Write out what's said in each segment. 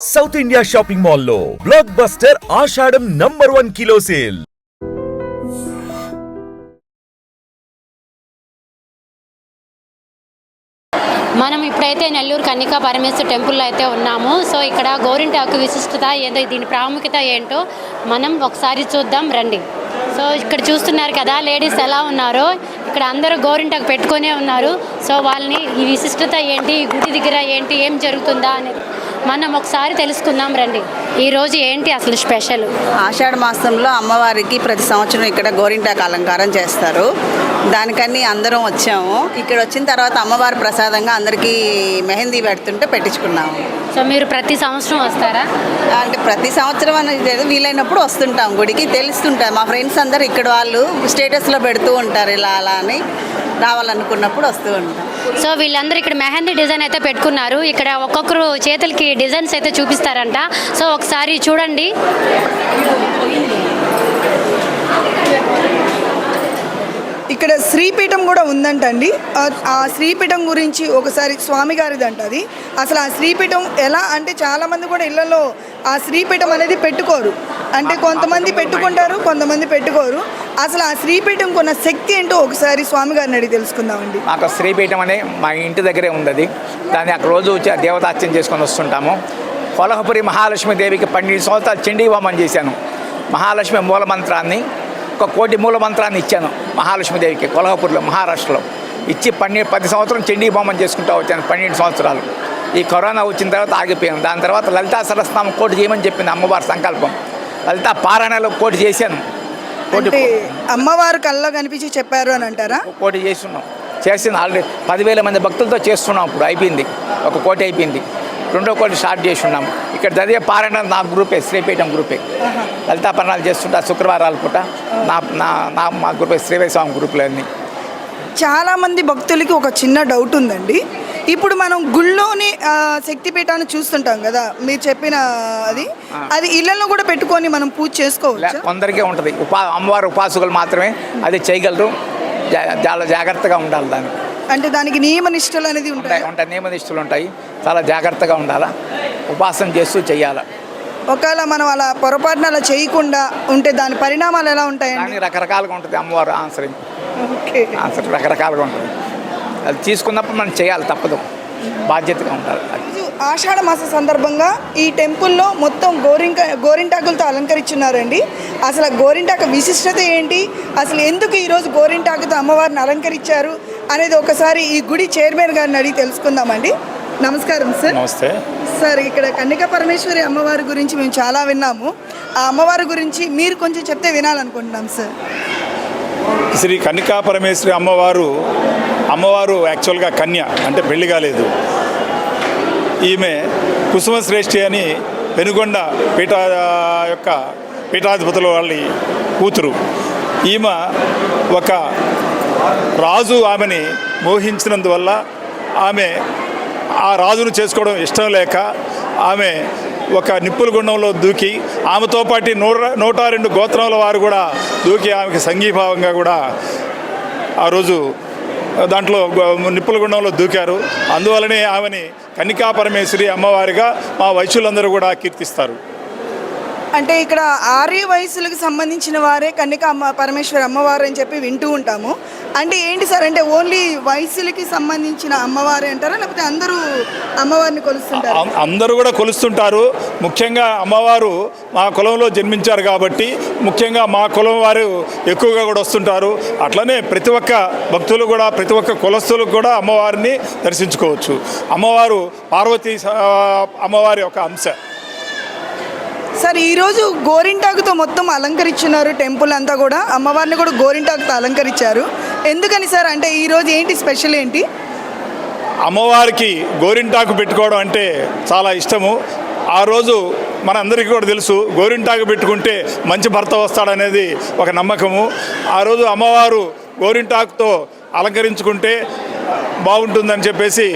South India shopping మాల్లో blockbuster Ashadham number one kilo sale మనం ఇప్పుడైతే నెల్లూరు కన్నికా పరమేశ్వర టెంపుల్లో అయితే ఉన్నాము. సో ఇక్కడ గోరింటాకు విశిష్టత ఏదో దీని ప్రాముఖ్యత ఏంటో మనం ఒకసారి చూద్దాం రండి. సో ఇక్కడ చూస్తున్నారు కదా లేడీస్ ఎలా ఉన్నారో. ఇక్కడ అందరూ గోరింటాకు పెట్టుకొనే ఉన్నారు. సో వాళ్ళని ఈ విశిష్టత ఏంటి గుడి దగ్గర ఏంటి ఏం జరుగుతుందా అనేది మనం ఒకసారి తెలుసుకుందాం రండి. ఈరోజు ఏంటి అసలు స్పెషల్? ఆషాఢ మాసంలో అమ్మవారికి ప్రతి సంవత్సరం ఇక్కడ గోరింటాకు అలంకారం చేస్తారు. దానికని అందరం వచ్చాము. ఇక్కడ వచ్చిన తర్వాత అమ్మవారి ప్రసాదంగా అందరికీ మెహందీ పెడుతుంటే పెట్టించుకున్నాము. సో మీరు ప్రతి సంవత్సరం వస్తారా? అంటే ప్రతి సంవత్సరం అనేది వీలైనప్పుడు వస్తుంటాం గుడికి. తెలుస్తుంటాం మా ఫ్రెండ్స్ అందరు ఇక్కడ వాళ్ళు స్టేటస్లో పెడుతూ ఉంటారు ఇలా అలా అని. రావాలనుకున్నప్పుడు వస్తూ ఉంటాం. సో వీళ్ళందరూ ఇక్కడ మెహందీ డిజైన్ అయితే పెట్టుకున్నారు. ఇక్కడ ఒక్కొక్కరు చేతులకి డిజైన్స్ అయితే చూపిస్తారంట. సో ఒకసారి చూడండి. ఇక్కడ శ్రీపీఠం కూడా ఉందంటండి. ఆ- ఆ శ్రీపీఠం గురించి ఒకసారి స్వామి గారిది అంట అది. అసలు ఆ శ్రీపీఠం ఎలా అంటే చాలా మంది కూడా ఇళ్ళలో ఆ శ్రీపీఠం అనేది పెట్టుకోరు. అంటే కొంతమంది పెట్టుకుంటారు కొంతమంది పెట్టుకోరు. అసలు ఆ శ్రీపీఠం కొన్న శక్తి ఏంటో ఒకసారి స్వామి గారిని అడిగి తెలుసుకుందామండి. మాకు శ్రీపీఠం అనే మా ఇంటి దగ్గరే ఉంది దాన్ని అక్కడ రోజు వచ్చి దేవతార్చన చేసుకొని వస్తుంటాము. కొలహపురి మహాలక్ష్మి దేవికి పన్నెండు సంవత్సరాలు చండీ హోమం చేశాను. మహాలక్ష్మి మూల మంత్రాన్ని ఒక కోటి మూల మంత్రాన్ని ఇచ్చాను మహాలక్ష్మి దేవికి కొలహపూర్లో మహారాష్ట్రలో. ఇచ్చి పన్నెండు పది సంవత్సరం చండీ హోమం చేసుకుంటూ వచ్చాను పన్నెండు సంవత్సరాలు. ఈ కరోనా వచ్చిన తర్వాత ఆగిపోయాను. దాని తర్వాత లలితా సరస్నామం కోటి చేయమని చెప్పింది అమ్మవారి సంకల్పం. లలితా పారాయణలో కోటి చేశాను. అంటే అమ్మవారు కళ్ళలో కనిపించి చెప్పారు అని అంటారా? కోటి చేస్తున్నాం. చేసింది ఆల్రెడీ పదివేల మంది భక్తులతో చేస్తున్నాం ఇప్పుడు అయిపోయింది. ఒక కోటి అయిపోయింది. రెండో కోటి స్టార్ట్ చేసి ఉన్నాం. ఇక్కడ చదివే పారాయణ నా గ్రూపే శ్రీపీఠం గ్రూపే. లలితా పరణాలు చేస్తుంటా శుక్రవారాల పూట. నా నా నా మా గ్రూపే శ్రీవై స్వామి గ్రూపులు అన్నీ చాలా మంది భక్తులకి ఒక చిన్న డౌట్ ఉందండి. ఇప్పుడు మనం గుళ్ళోని శక్తిపీఠాన్ని చూస్తుంటాం కదా మీరు చెప్పిన అది. అది ఇళ్ళలో కూడా పెట్టుకొని మనం పూజ చేసుకోవచ్చు? కొందరికే ఉంటుంది. ఉపా అమ్మవారి ఉపాసకులు మాత్రమే అది చేయగలరు. చాలా జాగ్రత్తగా ఉండాలి దానికి అంటే దానికి నియమ నిష్టలు అనేది ఉంటాయి? ఉంటాయి ఉంటాయి. నియమనిష్ఠులు ఉంటాయి. చాలా జాగ్రత్తగా ఉండాలా. ఉపాసన చేస్తూ చెయ్యాలి ఒకవేళ మనం అలా పొరపాటున అలా చేయకుండా ఉంటే దాని పరిణామాలు ఎలా ఉంటాయండి? కానీ రకరకాలుగా ఉంటుంది అమ్మవారు ఆన్సరింగ్. ఓకే. ఆన్సర్ రకరకాలుగా ఉంటుంది. అది తీసుకున్నప్పుడు మనం చేయాలి తప్పదు. బాధ్యతగా ఈరోజు ఆషాఢ మాస సందర్భంగా ఈ టెంపుల్లో మొత్తం గోరింక గోరింటాకులతో అలంకరించున్నారండి అసలు ఆ గోరింటాకు విశిష్టత ఏంటి? అసలు ఎందుకు ఈరోజు గోరింటాకుతో అమ్మవారిని అలంకరించారు? అనేది ఒకసారి ఈ గుడి చైర్మన్ గారిని అడిగి తెలుసుకుందామండి. నమస్కారం సార్. నమస్తే. సార్ ఇక్కడ కన్నిక పరమేశ్వరి అమ్మవారి గురించి మేము చాలా విన్నాము. ఆ అమ్మవారి గురించి మీరు కొంచెం చెప్తే వినాలనుకుంటున్నాం సార్. శ్రీ కన్నికా పరమేశ్వరి అమ్మవారు అమ్మవారు యాక్చువల్గా కన్య అంటే పెళ్ళి కాలేదు. ఈమె కుసుమ శ్రేష్ఠి అని పెనుగొండ పీఠ యొక్క పీఠాధిపతుల వాళ్ళ కూతురు. ఈమె ఒక రాజు ఆమెని మోహించినందువల్ల ఆమె ఆ రాజును చేసుకోవడం ఇష్టం లేక ఆమె ఒక నిప్పుల గుండంలో దూకి ఆమెతో పాటు నూట నూట రెండు గోత్రముల వారు కూడా దూకి ఆమెకి సంఘీభావంగా కూడా ఆ రోజు దాంట్లో నిప్పుల గుండంలో దూకారు. అందువలనే ఆమెని కన్నికా పరమేశ్వరి అమ్మవారిగా మా వైశ్యులందరూ కూడా కీర్తిస్తారు. అంటే ఇక్కడ ఆర్య వయసులకు సంబంధించిన వారే కన్నిక అమ్మ పరమేశ్వర అమ్మవారు అని చెప్పి వింటూ ఉంటాము. అంటే ఏంటి సార్? అంటే ఓన్లీ వయసులకి సంబంధించిన అమ్మవారే అంటారా? లేకపోతే అందరూ అమ్మవారిని కొలుస్తుంటారు? అందరూ కూడా కొలుస్తుంటారు. ముఖ్యంగా అమ్మవారు మా కులంలో జన్మించారు కాబట్టి ముఖ్యంగా మా కులం వారు ఎక్కువగా కూడా వస్తుంటారు. అట్లనే ప్రతి ఒక్క భక్తులు కూడా ప్రతి ఒక్క కులస్తులకు కూడా అమ్మవారిని దర్శించుకోవచ్చు. అమ్మవారు పార్వతీ స- అమ్మవారి ఒక అంశ. సార్ ఈరోజు గోరింటాకుతో మొత్తం అలంకరించున్నారు టెంపుల్ అంతా కూడా. అమ్మవారిని కూడా గోరింటాకుతో అలంకరించారు. ఎందుకని సార్? అంటే ఈరోజు ఏంటి స్పెషల్ ఏంటి? అమ్మవారికి గోరింటాకు పెట్టుకోవడం అంటే చాలా ఇష్టము. ఆ రోజు మనందరికీ కూడా తెలుసు గోరింటాకు పెట్టుకుంటే మంచి భర్త వస్తాడనేది ఒక నమ్మకము. ఆ రోజు అమ్మవారు గోరింటాకుతో అలంకరించుకుంటే బాగుంటుందని చెప్పేసి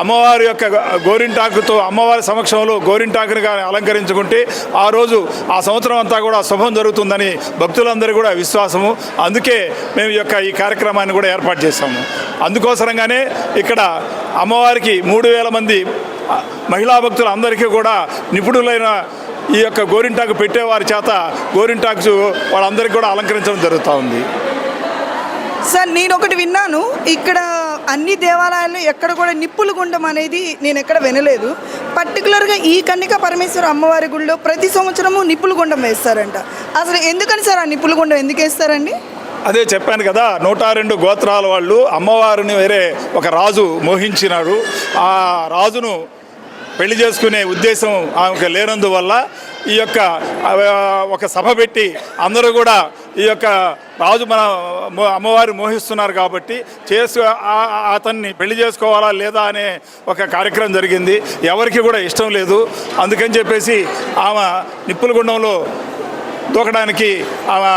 అమ్మవారి యొక్క గోరింటాకుతో అమ్మవారి సమక్షంలో గోరింటాకుని కానీ అలంకరించుకుంటే ఆ రోజు ఆ సంవత్సరం అంతా కూడా శుభం జరుగుతుందని భక్తులందరూ కూడా విశ్వాసము. అందుకే మేము ఈ యొక్క ఈ కార్యక్రమాన్ని కూడా ఏర్పాటు చేశాము. అందుకోసరంగానే ఇక్కడ అమ్మవారికి మూడు వేల మంది మహిళా భక్తులు అందరికీ కూడా నిపుణులైన ఈ యొక్క గోరింటాకు పెట్టేవారి చేత గోరింటాకు వాళ్ళందరికీ కూడా అలంకరించడం జరుగుతూ ఉంది. సార్ నేను ఒకటి విన్నాను. ఇక్కడ అన్ని దేవాలయాల్లో ఎక్కడ కూడా నిప్పులు గుండం అనేది నేను ఎక్కడ వినలేదు. పర్టికులర్గా ఈ కన్నిక పరమేశ్వర అమ్మవారి గుడిలో ప్రతి సంవత్సరము నిప్పులు గుండం వేస్తారంట. అసలు ఎందుకని సార్ ఆ నిప్పులు గుండం ఎందుకు వేస్తారండి? అదే చెప్పాను కదా నూట రెండు గోత్రాల వాళ్ళు అమ్మవారిని వేరే ఒక రాజు మోహించినాడు. ఆ రాజును పెళ్ళి చేసుకునే ఉద్దేశం ఆమెకు లేనందువల్ల ఈ యొక్క ఒక సభ పెట్టి అందరూ కూడా ఈ యొక్క రాజు మన అమ్మవారు మోహిస్తున్నారు కాబట్టి చేసు అతన్ని పెళ్ళి చేసుకోవాలా లేదా అనే ఒక కార్యక్రమం జరిగింది. ఎవరికి కూడా ఇష్టం లేదు. అందుకని చెప్పేసి ఆమె నిప్పులగుండంలో దూకడానికి ఆమె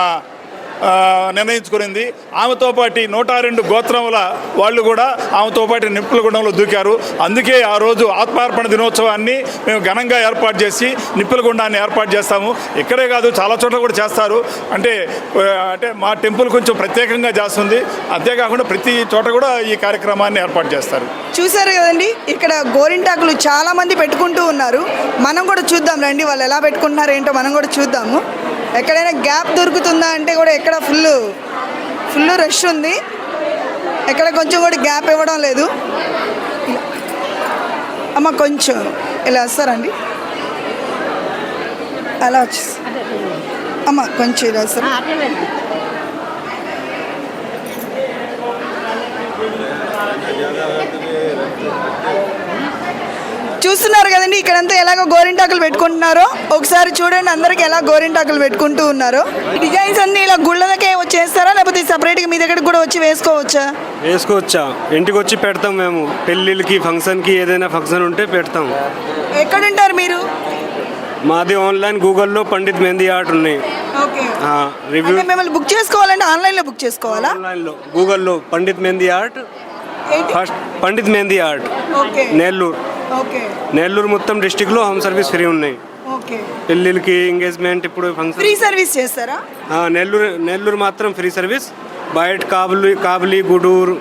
నిర్ణయించుకునింది. ఆమెతో పాటు నూట రెండు గోత్రముల వాళ్ళు కూడా ఆమెతో పాటు నిప్పుల గుండంలో దూకారు. అందుకే ఆ రోజు ఆత్మార్పణ దినోత్సవాన్ని మేము ఘనంగా ఏర్పాటు చేసి నిప్పుల గుండాన్ని ఏర్పాటు చేస్తాము. ఇక్కడే కాదు చాలా చోట్ల కూడా చేస్తారు. అంటే అంటే మా టెంపుల్ కొంచెం ప్రత్యేకంగా చేస్తుంది. అంతేకాకుండా ప్రతి చోట కూడా ఈ కార్యక్రమాన్ని ఏర్పాటు చేస్తారు. చూసారు కదండి ఇక్కడ గోరింటాకులు చాలామంది పెట్టుకుంటూ ఉన్నారు. మనం కూడా చూద్దాం రండి వాళ్ళు ఎలా పెట్టుకుంటున్నారు ఏంటో మనం కూడా చూద్దాము. ఎక్కడైనా గ్యాప్ దొరుకుతుందా అంటే కూడా ఎక్కడ ఫుల్ ఫుల్ రష్ ఉంది. ఎక్కడ కొంచెం కూడా గ్యాప్ ఇవ్వడం లేదు. అమ్మ కొంచెం ఇలా వస్తారండి. అలా వచ్చేసి అమ్మ కొంచెం ఇలా వస్తారు. చూస్తున్నారు కదండి ఇక్కడంతా ఎలాగో గోరింటాకులు పెట్టుకుంటున్నారో. ఒకసారి చూడండి అందరికి ఎలా గోరింటాకులు పెట్టుకుంటూ ఉన్నారో. డిజైన్స్ అన్ని ఇలా గుళ్ళలకే వచ్చేస్తారా లేకపోతే సపరేట్గా మీ దగ్గరకు కూడా వచ్చి వేసుకోవచ్చా? వేసుకోవచ్చా? ఇంటికి వచ్చి పెడతాం మేము. పెళ్ళిళ్ళకి ఫంక్షన్కి ఏదైనా ఫంక్షన్ ఉంటే పెడతాం. ఎక్కడుంటారు మీరు? మాది ఆన్లైన్ గూగుల్లో పండిత్ మెహందీ ఆర్ట్ ఉన్నాయి. రివ్యూ మిమ్మల్ని బుక్ చేసుకోవాలంటే ఆన్లైన్లో బుక్ చేసుకోవాలా? ఆన్లైన్లో గూగుల్లో Pandit Mehandi art? First Pandit Mehandi art Nellore. Nellore మొత్తం డిస్టిక్లో హోమ్ సర్వీస్ ఫ్రీ ఉన్నాయి. పెళ్ళికి ఎంగేజ్మెంట్ ఇప్పుడు ఫంక్షన్ ఫ్రీ సర్వీస్ చేస్తారా? నెల్లూరు నెల్లూరు మాత్రం ఫ్రీ సర్వీస్. బయట కాబులి కాబులి గుడూరు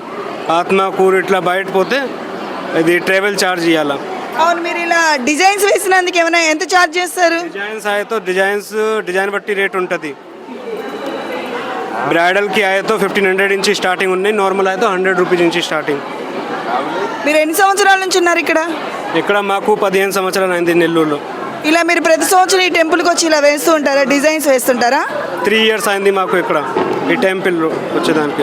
ఆత్మకూరు ఇట్లా బయట పోతే ఇది ట్రావెల్ ఛార్జ్ ఇవ్వాలా అవును మీరు ఇలా డిజైన్స్ వేసినందుకు ఏమైనా ఎంత ఛార్జ్ చేస్తారు? డిజైన్స్ అయితే డిజైన్స్ డిజైన్ బట్టి రేట్ ఉంటుంది. బ్రైడల్కి అయితే ఫిఫ్టీన్ హండ్రెడ్ నుంచి స్టార్టింగ్ ఉన్నాయి. నార్మల్ అయితే హండ్రెడ్ రూపీస్ నుంచి స్టార్టింగ్ మీరు ఎన్ని సంవత్సరాల నుంచి ఉన్నారు ఇక్కడ? ఇక్కడ మాకు పదిహేను సంవత్సరాలు అయింది నెల్లూరులో. ఇలా మీరు ప్రతి సంవత్సరం ఈ టెంపుల్కి వచ్చి ఇలా వేస్తూ ఉంటారా? డిజైన్స్ వేస్తుంటారా? త్రీ ఇయర్స్ అయింది మాకు ఇక్కడ ఈ టెంపుల్లో వచ్చేదానికి.